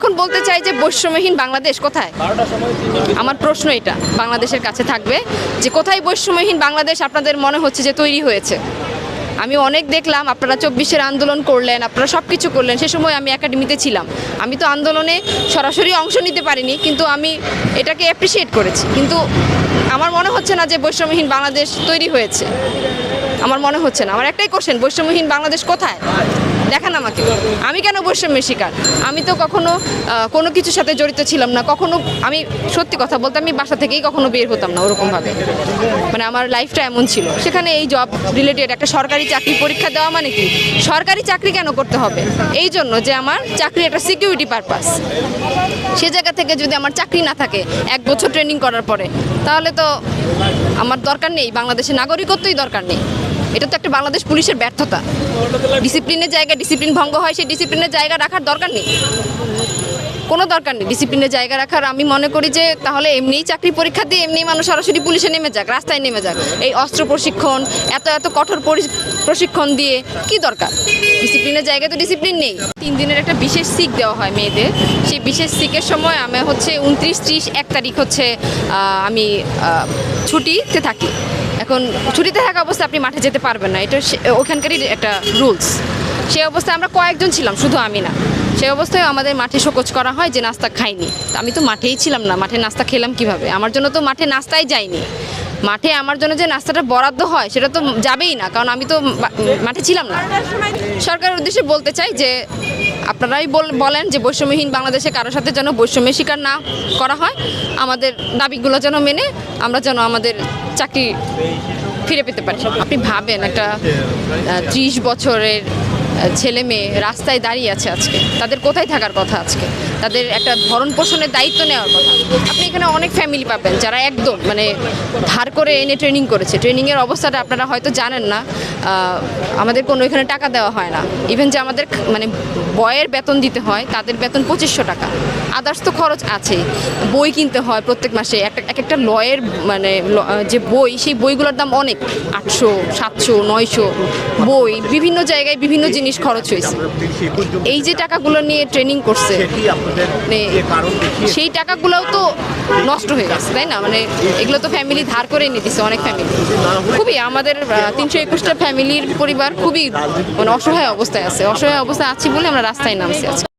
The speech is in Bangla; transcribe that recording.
এখন বলতে চাই যে বৈষম্যহীন বাংলাদেশ কোথায়? আমার প্রশ্ন এটা বাংলাদেশের কাছে থাকবে যে কোথায় বৈষম্যহীন বাংলাদেশ আপনাদের মনে হচ্ছে যে তৈরি হয়েছে? আমি অনেক দেখলাম আপনারা চব্বিশের আন্দোলন করলেন আপনারা সব কিছু করলেন সে সময় আমি একাডেমিতে ছিলাম। আমি তো আন্দোলনে সরাসরি অংশ নিতে পারিনি কিন্তু আমি এটাকে অ্যাপ্রিসিয়েট করেছি। কিন্তু আমার মনে হচ্ছে না যে বৈষম্যহীন বাংলাদেশ তৈরি হয়েছে। আমার মনে হচ্ছে না। আমার একটাই কোশ্চেন বৈষম্যহীন বাংলাদেশ কোথায়? দেখান আমাকে। আমি কেন বৈষম্যের শিকার? আমি তো কখনো কোনো কিছুর সাথে জড়িত ছিলাম না। কখনো, আমি সত্যি কথা বলতে আমি বাসা থেকেই কখনো বের হতাম না ওরকমভাবে। মানে আমার লাইফটা এমন ছিল। সেখানে এই জব রিলেটেড একটা সরকারি চাকরি পরীক্ষা দেওয়া মানে কি? সরকারি চাকরি কেন করতে হবে? এই জন্য যে আমার চাকরি একটা সিকিউরিটি পারপাস সে জায়গা থেকে যদি আমার চাকরি না থাকে, এক বছর ট্রেনিং করার পরে, তাহলে তো আমার দরকার নেই। বাংলাদেশের নাগরিকত্বই দরকার নেই। এটা তো একটা বাংলাদেশ পুলিশের ব্যর্থতা। ডিসিপ্লিনের জায়গায় ডিসিপ্লিন ভঙ্গ হয়, সেই ডিসিপ্লিনের জায়গা রাখার দরকার নেই। কোনো দরকার নেই ডিসিপ্লিনের জায়গা রাখার। আমি মনে করি যে তাহলে এমনিই চাকরি পরীক্ষা দিয়ে এমনি মানুষ সরাসরি পুলিশে নেমে যাক, রাস্তায় নেমে যাক। এই অস্ত্র প্রশিক্ষণ, এত এত কঠোর পরি- প্রশিক্ষণ দিয়ে কি দরকার? ডিসিপ্লিনের জায়গায় তো ডিসিপ্লিন নেই। তিন দিনের একটা বিশেষ সিক দেওয়া হয় মেয়েদের। সেই বিশেষ সিকের সময় আমি হচ্ছে উনত্রিশ ত্রিশ এক তারিখ হচ্ছে আমি ছুটিতে থাকি। এখন ছুটিতে থাকা অবস্থায় আপনি মাঠে যেতে পারবেন না। এটা ওখানকারই একটা রুলস সে অবস্থায় আমরা কয়েকজন ছিলাম, শুধু আমি না। সে অবস্থায় আমাদের মাঠে শোকজ করা হয় যে নাস্তা খাইনি। আমি তো মাঠেই ছিলাম না, মাঠে নাস্তা খেলাম কীভাবে? আমার জন্য তো মাঠে নাস্তাই যায়নি। মাঠে আমার জন্য যে নাস্তাটা বরাদ্দ হয়, সেটা তো যাবেই না, কারণ আমি তো মাঠে ছিলাম না। সরকারের উদ্দেশ্যে বলতে চাই যে, আপনারাই বল- বলেন যে বৈষম্যহীন বাংলাদেশে কারোর সাথে যেন বৈষম্যের শিকার না করা হয়। আমাদের দাবিগুলো যেন মেনে আমরা যেন আমাদের চাকরি ফিরে পেতে পারি। আপনি ভাবেন একটা ত্রিশ বছরের ছেলে মেয়ে রাস্তায় দাঁড়িয়ে আছে আজকে। তাদের কোথায় থাকার কথা আজকে? তাদের একটা ভরণ পোষণের দায়িত্ব নেওয়ার কথা। আপনি এখানে অনেক ফ্যামিলি পাবেন যারা একদম মানে ধার করে এনে ট্রেনিং করেছে। ট্রেনিংয়ের অবস্থাটা আপনারা হয়তো জানেন না। আমাদের কোনো এখানে টাকা দেওয়া হয় না। ইভেন যে আমাদের মানে বয়ের বেতন দিতে হয়, তাদের বেতন পঁচিশশো টাকা। আদার্স তো খরচ আছে। বই কিনতে হয় প্রত্যেক মাসে। একটা, এক একটা লয়ের মানে যে বই, সেই বইগুলোর দাম অনেক। আটশো, সাতশো, নয়শো। বই বিভিন্ন জায়গায় বিভিন্ন জিনিস খরচ হয়েছে। এই যে টাকাগুলো নিয়ে ট্রেনিং করছে মানে সেই টাকাগুলোও তো নষ্ট হয়ে গেছে তাই না? মানে এগুলো তো ফ্যামিলি ধার করে নিতেছে অনেক ফ্যামিলি খুবই আমাদের তিনশো একুশটা ফ্যামিলির পরিবার খুবই মানে অসহায় অবস্থায় আছে। অসহায় অবস্থায় আছি বলে আমরা রাস্তায় নামছি আজকে।